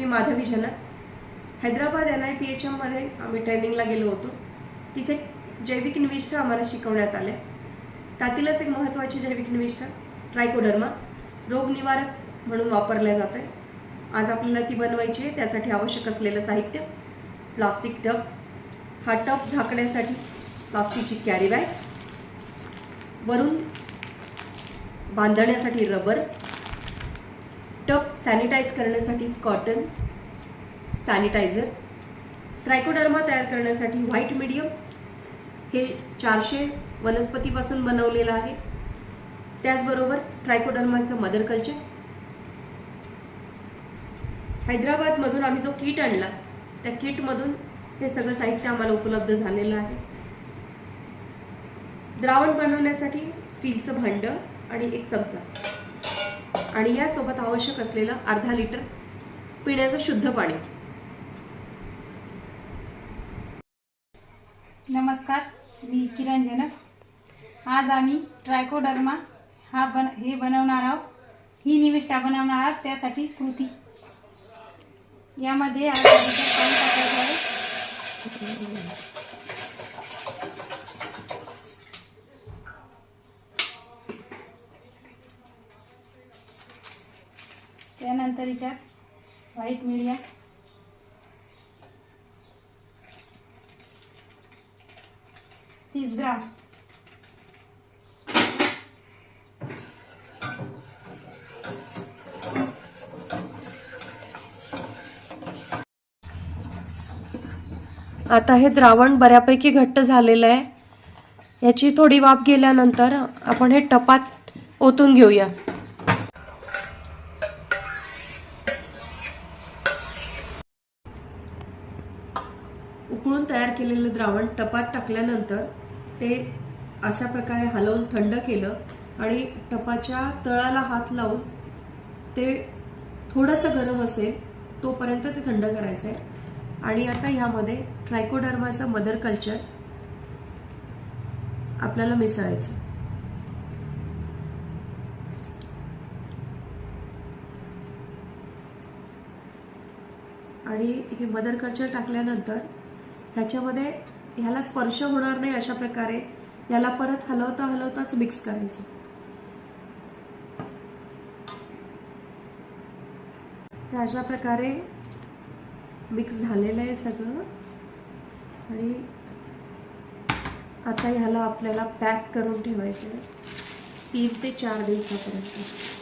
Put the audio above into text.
Me Madhavi Janak Hyderabad N I P H एममध्ये आम्ही ट्रेनिंगला गेलो होतो. तिथे जैविक निविष्ठा आम्हाला शिकवण्यात आले. त्यातीलच एक महत्त्वाची जैविक निविष्ठा ट्रायकोडर्मा रोगनिवारक म्हणून वापरल्या जात आहे आज आपल्याला ती बनवायची आहे त्यासाठी आवश्यक असलेलं साहित्य प्लास्टिक टब हा टब झाकण्यासाठी प्लास्टिकची कॅरी बॅग वरून बांधण्यासाठी रबर टब सॅनिटाईज करण्यासाठी कॉटन सॅनिटायझर ट्रायकोडर्मा तयार करण्यासाठी व्हाईट मीडियम हे चारशे वनस्पतीपासून बनवलेलं आहे. त्याचबरोबर ट्रायकोडर्माचं मदर कल्चर हैदराबादमधून आम्ही जो किट आणला त्या किटमधून हे सगळं साहित्य आम्हाला उपलब्ध झालेलं आहे. द्रावण बनवण्यासाठी स्टीलचं भांडं आणि एक चमचा. आणि यासोबत आवश्यक असलेलं अर्धा लिटर पिण्याचं शुद्ध पाणी. नमस्कार मी किरण जनक. आज आम्ही ट्रायकोडर्मा हा बन हे बनवणार आहोत. ही निविष्ठा बनवणार आहोत त्यासाठी कृती. यामध्ये त्यानंतर याच्यात व्हाईट मिडिया तीस ग्राम. आता हे द्रावण बऱ्यापैकी घट्ट झालेलं आहे. याची थोडी वाफ गेल्यानंतर आपण हे टपात ओतून घेऊया. उकळून तयार केलेलं द्रावण टपात टाकल्यानंतर ते अशा प्रकारे हलवून थंड केलं आणि टपाच्या तळाला हात लावून ते थोडंसं गरम असेल तोपर्यंत ते थंड करायचं आहे आणि आता ह्यामध्ये ट्रायकोडर्माचं मदर कल्चर आपल्याला मिसळायचं आणि इथे मदर कल्चर टाकल्यानंतर ह्याच्यामध्ये ह्याला स्पर्श होणार नाही अशा प्रकारे. याला परत हलवता हलवताच मिक्स करायचं. हे अशा प्रकारे मिक्स झालेलं आहे सगळं. आणि आता ह्याला आपल्याला पॅक करून ठेवायचं आहे. तीन ते चार दिवसापर्यंत.